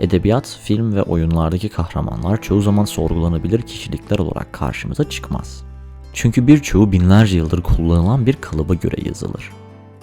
Edebiyat, film ve oyunlardaki kahramanlar çoğu zaman sorgulanabilir kişilikler olarak karşımıza çıkmaz. Çünkü birçoğu binlerce yıldır kullanılan bir kalıba göre yazılır.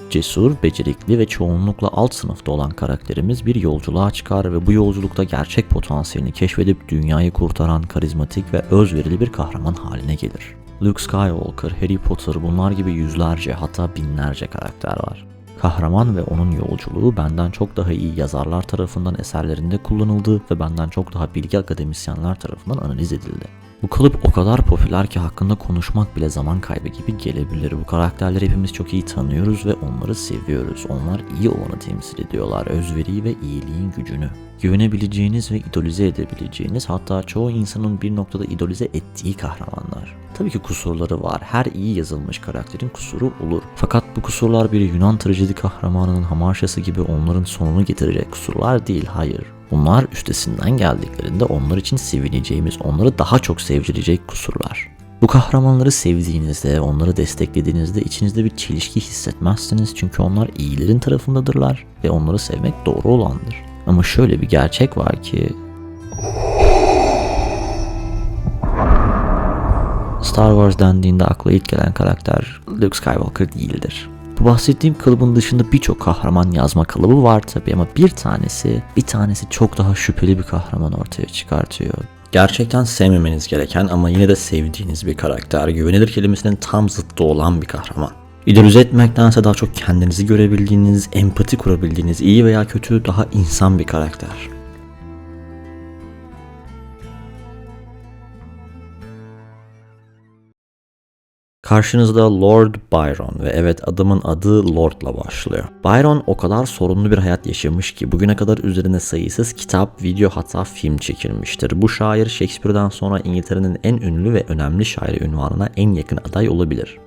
Cesur, becerikli ve çoğunlukla alt sınıfta olan karakterimiz bir yolculuğa çıkar ve bu yolculukta gerçek potansiyelini keşfedip dünyayı kurtaran karizmatik ve özverili bir kahraman haline gelir. Luke Skywalker, Harry Potter bunlar gibi yüzlerce hatta binlerce karakter var. Kahraman ve onun yolculuğu benden çok daha iyi yazarlar tarafından eserlerinde kullanıldı ve benden çok daha bilgi akademisyenler tarafından analiz edildi. Bu kalıp o kadar popüler ki hakkında konuşmak bile zaman kaybı gibi gelebilir. Bu karakterleri hepimiz çok iyi tanıyoruz ve onları seviyoruz. Onlar iyi olanı temsil ediyorlar. Özveriyi ve iyiliğin gücünü. Güvenebileceğiniz ve idolize edebileceğiniz hatta çoğu insanın bir noktada idolize ettiği kahramanlar. Tabii ki kusurları var. Her iyi yazılmış karakterin kusuru olur. Fakat bu kusurlar bir Yunan trajedi kahramanının hamarşası gibi onların sonunu getirecek kusurlar değil. Hayır. Bunlar üstesinden geldiklerinde onlar için sevineceğimiz, onları daha çok sevdirecek kusurlar. Bu kahramanları sevdiğinizde, onları desteklediğinizde içinizde bir çelişki hissetmezsiniz çünkü onlar iyilerin tarafındadırlar ve onları sevmek doğru olandır. Ama şöyle bir gerçek var ki Star Wars dendiğinde akla ilk gelen karakter Luke Skywalker değildir. Bu bahsettiğim kalıbın dışında birçok kahraman yazma kalıbı var tabi ama bir tanesi, bir tanesi çok daha şüpheli bir kahraman ortaya çıkartıyor. Gerçekten sevmemeniz gereken ama yine de sevdiğiniz bir karakter, güvenilir kelimesinin tam zıttı olan bir kahraman. İdolize etmektense daha çok kendinizi görebildiğiniz, empati kurabildiğiniz, iyi veya kötü daha insan bir karakter. Karşınızda Lord Byron ve evet adamın adı Lord'la başlıyor. Byron o kadar sorunlu bir hayat yaşamış ki bugüne kadar üzerine sayısız kitap, video hatta film çekilmiştir. Bu şair Shakespeare'den sonra İngiltere'nin en ünlü ve önemli şairi ünvanına en yakın aday olabilir.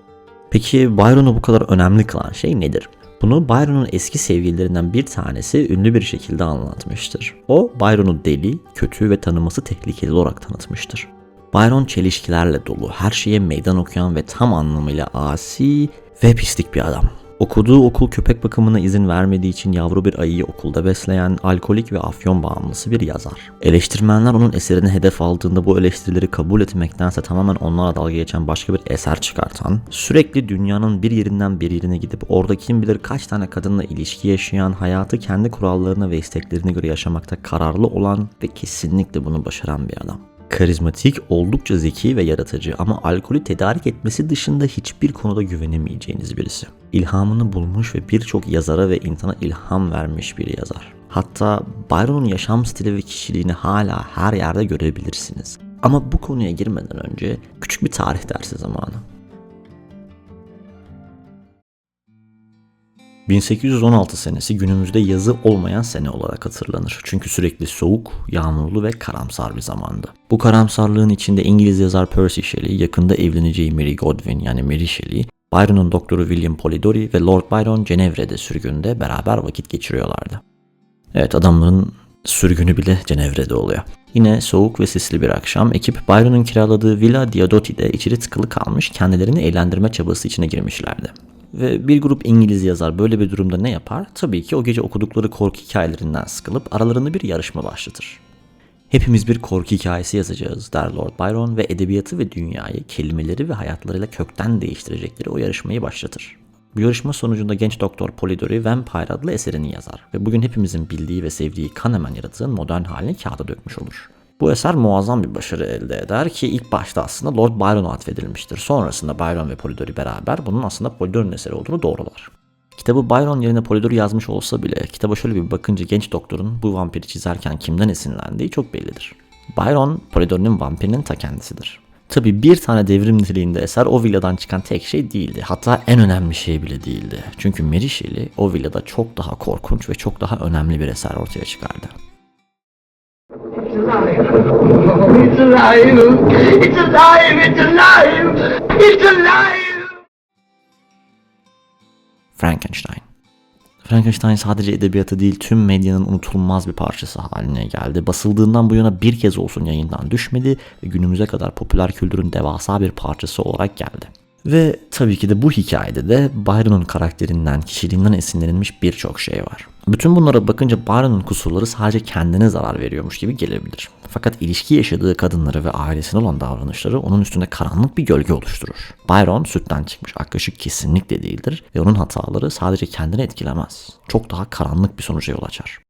Peki Byron'u bu kadar önemli kılan şey nedir? Bunu Byron'un eski sevgililerinden bir tanesi ünlü bir şekilde anlatmıştır. O Byron'u deli, kötü ve tanıması tehlikeli olarak tanıtmıştır. Byron çelişkilerle dolu, her şeye meydan okuyan ve tam anlamıyla asi ve pislik bir adam. Okuduğu okul köpek bakımına izin vermediği için yavru bir ayıyı okulda besleyen, alkolik ve afyon bağımlısı bir yazar. Eleştirmenler onun eserini hedef aldığında bu eleştirileri kabul etmektense tamamen onlarla dalga geçen başka bir eser çıkartan, sürekli dünyanın bir yerinden bir yerine gidip orada kim bilir kaç tane kadınla ilişki yaşayan, hayatı kendi kurallarına ve isteklerine göre yaşamakta kararlı olan ve kesinlikle bunu başaran bir adam karizmatik, oldukça zeki ve yaratıcı ama alkolü tedarik etmesi dışında hiçbir konuda güvenemeyeceğiniz birisi. İlhamını bulmuş ve birçok yazara ve insana ilham vermiş bir yazar. Hatta Byron'un yaşam stili ve kişiliğini hala her yerde görebilirsiniz. Ama bu konuya girmeden önce küçük bir tarih dersi zamanı. 1816 senesi günümüzde yazı olmayan sene olarak hatırlanır. Çünkü sürekli soğuk, yağmurlu ve karamsar bir zamandı. Bu karamsarlığın içinde İngiliz yazar Percy Shelley, yakında evleneceği Mary Godwin yani Mary Shelley, Byron'un doktoru William Polidori ve Lord Byron Cenevre'de sürgünde beraber vakit geçiriyorlardı. Evet adamların sürgünü bile Cenevre'de oluyor. Yine soğuk ve sisli bir akşam ekip Byron'un kiraladığı Villa Diodati'de içeri tıkılı kalmış kendilerini eğlendirme çabası içine girmişlerdi. Ve bir grup İngiliz yazar böyle bir durumda ne yapar? Tabii ki o gece okudukları korku hikayelerinden sıkılıp aralarında bir yarışma başlatır. Hepimiz bir korku hikayesi yazacağız der Lord Byron ve edebiyatı ve dünyayı, kelimeleri ve hayatlarıyla kökten değiştirecekleri o yarışmayı başlatır. Bu yarışma sonucunda genç doktor Polidori Vampire adlı eserini yazar ve bugün hepimizin bildiği ve sevdiği Kahneman yaratığın modern halini kağıda dökmüş olur. Bu eser muazzam bir başarı elde eder ki ilk başta aslında Lord Byron'a atfedilmiştir. Sonrasında Byron ve Polidori beraber bunun aslında Polidori'nin eseri olduğunu doğrular. Kitabı Byron yerine Polidori yazmış olsa bile kitaba şöyle bir bakınca genç doktorun bu vampiri çizerken kimden esinlendiği çok bellidir. Byron, Polidori'nin vampirinin ta kendisidir. Tabi bir tane devrim niteliğinde eser o villadan çıkan tek şey değildi. Hatta en önemli şey bile değildi. Çünkü Mary Shelley o villada çok daha korkunç ve çok daha önemli bir eser ortaya çıkardı. It's alive! It's alive! It's alive! It's alive! Frankenstein. Frankenstein sadece edebiyatı değil tüm medyanın unutulmaz bir parçası haline geldi. Basıldığından bu yana bir kez olsun yayından düşmedi ve günümüze kadar popüler kültürün devasa bir parçası olarak geldi. Ve tabii ki de bu hikayede de Byron'un karakterinden, kişiliğinden esinlenilmiş birçok şey var. Bütün bunlara bakınca Byron'un kusurları sadece kendine zarar veriyormuş gibi gelebilir. Fakat ilişki yaşadığı kadınları ve ailesine olan davranışları onun üstünde karanlık bir gölge oluşturur. Byron sütten çıkmış ak kesinlikle değildir ve onun hataları sadece kendini etkilemez. Çok daha karanlık bir sonuca yol açar.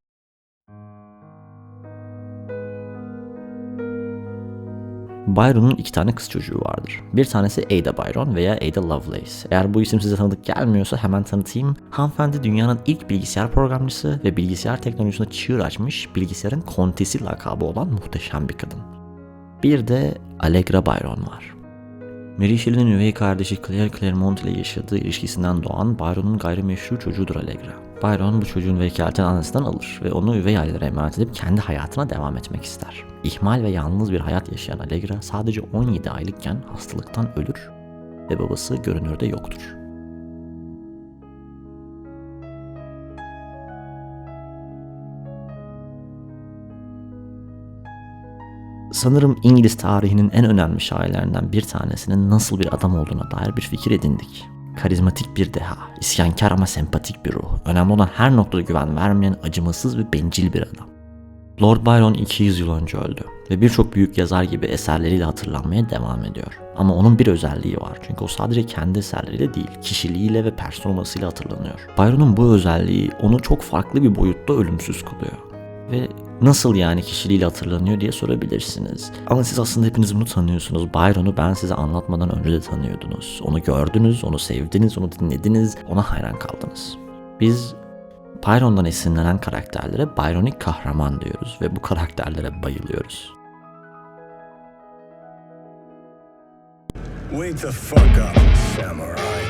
Byron'un iki tane kız çocuğu vardır. Bir tanesi Ada Byron veya Ada Lovelace. Eğer bu isim size tanıdık gelmiyorsa hemen tanıtayım. Hanımefendi dünyanın ilk bilgisayar programcısı ve bilgisayar teknolojisinde çığır açmış bilgisayarın kontesi lakabı olan muhteşem bir kadın. Bir de Allegra Byron var. Mary Shelley'nin üvey kardeşi Claire Claremont ile yaşadığı ilişkisinden doğan Byron'un gayrimeşru çocuğudur Allegra. Byron bu çocuğun vekaletini annesinden alır ve onu üvey ailelere emanet edip kendi hayatına devam etmek ister. İhmal ve yalnız bir hayat yaşayan Allegra sadece 17 aylıkken hastalıktan ölür ve babası görünürde yoktur. Sanırım İngiliz tarihinin en önemli şairlerinden bir tanesinin nasıl bir adam olduğuna dair bir fikir edindik. Karizmatik bir deha, isyankar ama sempatik bir ruh, önemli olan her noktada güven vermeyen acımasız ve bencil bir adam. Lord Byron 200 yıl önce öldü ve birçok büyük yazar gibi eserleriyle hatırlanmaya devam ediyor. Ama onun bir özelliği var çünkü o sadece kendi eserleriyle değil, kişiliğiyle ve personasıyla hatırlanıyor. Byron'un bu özelliği onu çok farklı bir boyutta ölümsüz kılıyor. Ve nasıl yani kişiliğiyle hatırlanıyor diye sorabilirsiniz. Ama siz aslında hepiniz bunu tanıyorsunuz. Byron'u ben size anlatmadan önce de tanıyordunuz. Onu gördünüz, onu sevdiniz, onu dinlediniz, ona hayran kaldınız. Biz Byron'dan esinlenen karakterlere Byronik kahraman diyoruz ve bu karakterlere bayılıyoruz. Wake the fuck up, samurai.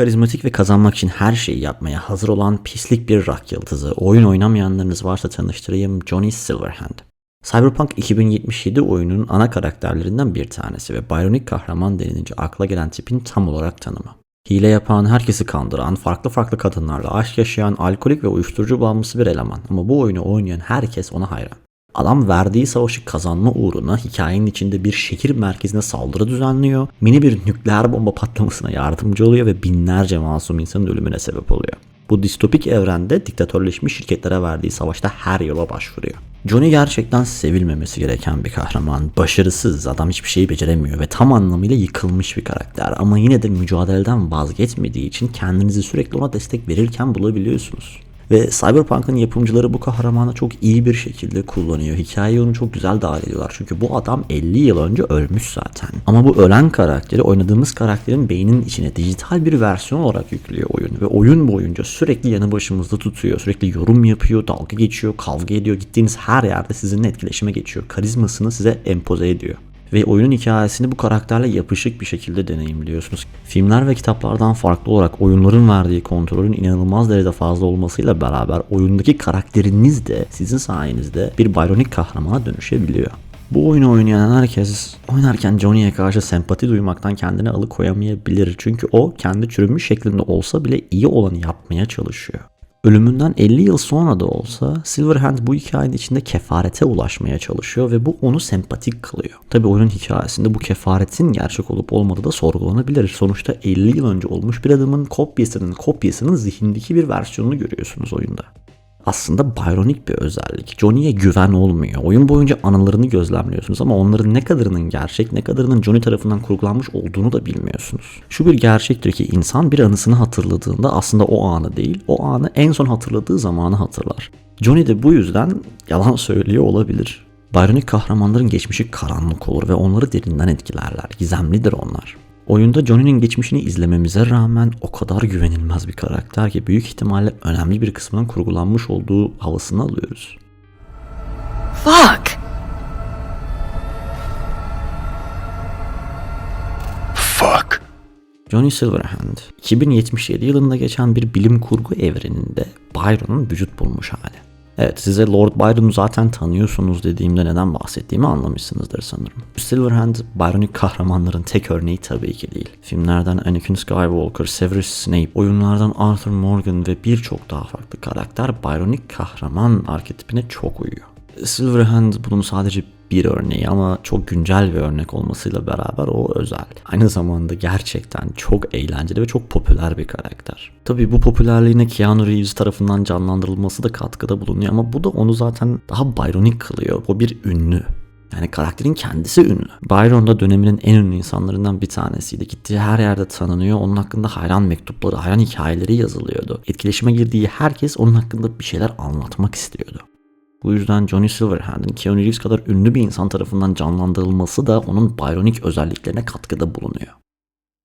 Karizmatik ve kazanmak için her şeyi yapmaya hazır olan pislik bir rock yıldızı. Oyun oynamayanlarınız varsa tanıştırayım Johnny Silverhand. Cyberpunk 2077 oyununun ana karakterlerinden bir tanesi ve Byronic kahraman denilince akla gelen tipin tam olarak tanımı. Hile yapan, herkesi kandıran, farklı farklı kadınlarla aşk yaşayan, alkolik ve uyuşturucu bağımlısı bir eleman ama bu oyunu oynayan herkes ona hayran. Adam verdiği savaşı kazanma uğruna hikayenin içinde bir şehir merkezine saldırı düzenliyor, mini bir nükleer bomba patlamasına yardımcı oluyor ve binlerce masum insanın ölümüne sebep oluyor. Bu distopik evrende diktatörleşmiş şirketlere verdiği savaşta her yola başvuruyor. Johnny gerçekten sevilmemesi gereken bir kahraman. Başarısız, adam hiçbir şeyi beceremiyor ve tam anlamıyla yıkılmış bir karakter. Ama yine de mücadeleden vazgeçmediği için kendinizi sürekli ona destek verirken bulabiliyorsunuz. Ve Cyberpunk'ın yapımcıları bu kahramanı çok iyi bir şekilde kullanıyor. Hikayeyi onu çok güzel dahil ediyorlar. Çünkü bu adam 50 yıl önce ölmüş zaten. Ama bu ölen karakteri oynadığımız karakterin beyninin içine dijital bir versiyon olarak yüklüyor oyun. Ve oyun boyunca sürekli yanı başımızda tutuyor. Sürekli yorum yapıyor, dalga geçiyor, kavga ediyor. Gittiğiniz her yerde sizinle etkileşime geçiyor. Karizmasını size empoze ediyor ve oyunun hikayesini bu karakterle yapışık bir şekilde deneyimliyorsunuz. Filmler ve kitaplardan farklı olarak oyunların verdiği kontrolün inanılmaz derecede fazla olmasıyla beraber oyundaki karakteriniz de sizin sayenizde bir Byronic kahramana dönüşebiliyor. Bu oyunu oynayan herkes oynarken Johnny'ye karşı sempati duymaktan kendini alıkoyamayabilir. Çünkü o kendi çürümüş şeklinde olsa bile iyi olanı yapmaya çalışıyor. Ölümünden 50 yıl sonra da olsa Silverhand bu hikayenin içinde kefarete ulaşmaya çalışıyor ve bu onu sempatik kılıyor. Tabi oyunun hikayesinde bu kefaretin gerçek olup olmadığı da sorgulanabilir. Sonuçta 50 yıl önce olmuş bir adamın kopyasının kopyasının zihindeki bir versiyonunu görüyorsunuz oyunda. Aslında Byronic bir özellik. Johnny'ye güven olmuyor. Oyun boyunca anılarını gözlemliyorsunuz ama onların ne kadarının gerçek ne kadarının Johnny tarafından kurgulanmış olduğunu da bilmiyorsunuz. Şu bir gerçektir ki insan bir anısını hatırladığında aslında o anı değil, o anı en son hatırladığı zamanı hatırlar. Johnny de bu yüzden yalan söylüyor olabilir. Byronic kahramanların geçmişi karanlık olur ve onları derinden etkilerler. Gizemlidir onlar. Oyunda Johnny'nin geçmişini izlememize rağmen o kadar güvenilmez bir karakter ki büyük ihtimalle önemli bir kısmının kurgulanmış olduğu havasını alıyoruz. Fuck! Fuck. Johnny Silverhand 2077 yılında geçen bir bilim kurgu evreninde Byron'un vücut bulmuş hali. Evet size Lord Byron'u zaten tanıyorsunuz dediğimde neden bahsettiğimi anlamışsınızdır sanırım. Silverhand, Byronic kahramanların tek örneği tabii ki değil. Filmlerden Anakin Skywalker, Severus Snape, oyunlardan Arthur Morgan ve birçok daha farklı karakter Byronic kahraman arketipine çok uyuyor. Silverhand bunun sadece bir örneği ama çok güncel bir örnek olmasıyla beraber o özel. Aynı zamanda gerçekten çok eğlenceli ve çok popüler bir karakter. Tabii bu popülerliğine Keanu Reeves tarafından canlandırılması da katkıda bulunuyor ama bu da onu zaten daha Byronic kılıyor. O bir ünlü. Yani karakterin kendisi ünlü. Byron da döneminin en ünlü insanlarından bir tanesiydi. Gittiği her yerde tanınıyor. Onun hakkında hayran mektupları, hayran hikayeleri yazılıyordu. Etkileşime girdiği herkes onun hakkında bir şeyler anlatmak istiyordu. Bu yüzden Johnny Silverhand'in Keanu Reeves kadar ünlü bir insan tarafından canlandırılması da onun Byronic özelliklerine katkıda bulunuyor.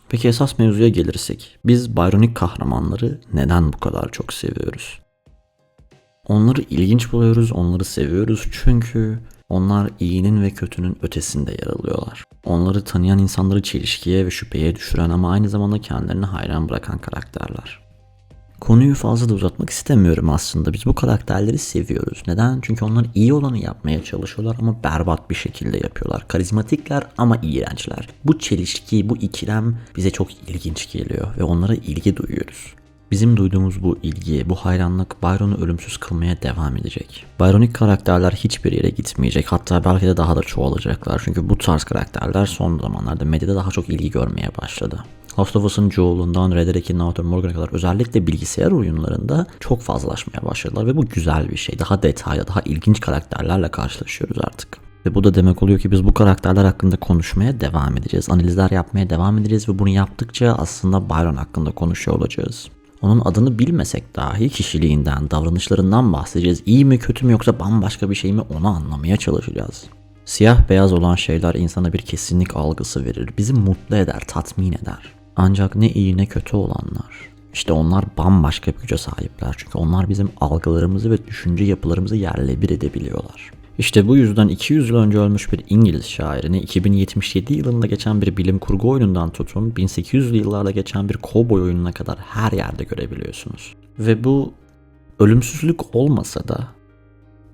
Peki esas mevzuya gelirsek, biz Byronic kahramanları neden bu kadar çok seviyoruz? Onları ilginç buluyoruz, onları seviyoruz çünkü onlar iyinin ve kötünün ötesinde yer alıyorlar. Onları tanıyan insanları çelişkiye ve şüpheye düşüren ama aynı zamanda kendilerini hayran bırakan karakterler. Konuyu fazla da uzatmak istemiyorum aslında. Biz bu karakterleri seviyoruz. Neden? Çünkü onlar iyi olanı yapmaya çalışıyorlar ama berbat bir şekilde yapıyorlar. Karizmatikler ama iğrençler. Bu çelişki, bu ikilem bize çok ilginç geliyor ve onlara ilgi duyuyoruz. Bizim duyduğumuz bu ilgi, bu hayranlık Byron'u ölümsüz kılmaya devam edecek. Byronic karakterler hiçbir yere gitmeyecek. Hatta belki de daha da çoğalacaklar. Çünkü bu tarz karakterler son zamanlarda medyada daha çok ilgi görmeye başladı. Last of Us'ın Joel'undan Red Dead 2'nin Arthur Morgan'a kadar özellikle bilgisayar oyunlarında çok fazlalaşmaya başladılar ve bu güzel bir şey. Daha detaylı, daha ilginç karakterlerle karşılaşıyoruz artık. Ve bu da demek oluyor ki biz bu karakterler hakkında konuşmaya devam edeceğiz. Analizler yapmaya devam edeceğiz ve bunu yaptıkça aslında Byron hakkında konuşuyor olacağız. Onun adını bilmesek dahi kişiliğinden, davranışlarından bahsedeceğiz. İyi mi kötü mü yoksa bambaşka bir şey mi onu anlamaya çalışacağız. Siyah beyaz olan şeyler insana bir kesinlik algısı verir. Bizi mutlu eder, tatmin eder. Ancak ne iyi ne kötü olanlar. İşte onlar bambaşka bir güce sahipler. Çünkü onlar bizim algılarımızı ve düşünce yapılarımızı yerle bir edebiliyorlar. İşte bu yüzden 200 yıl önce ölmüş bir İngiliz şairini 2077 yılında geçen bir bilim kurgu oyunundan tutun 1800'lü yıllarda geçen bir kovboy oyununa kadar her yerde görebiliyorsunuz. Ve bu ölümsüzlük olmasa da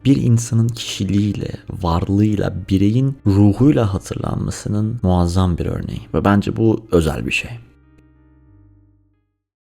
bir insanın kişiliğiyle, varlığıyla, bireyin ruhuyla hatırlanmasının muazzam bir örneği ve bence bu özel bir şey.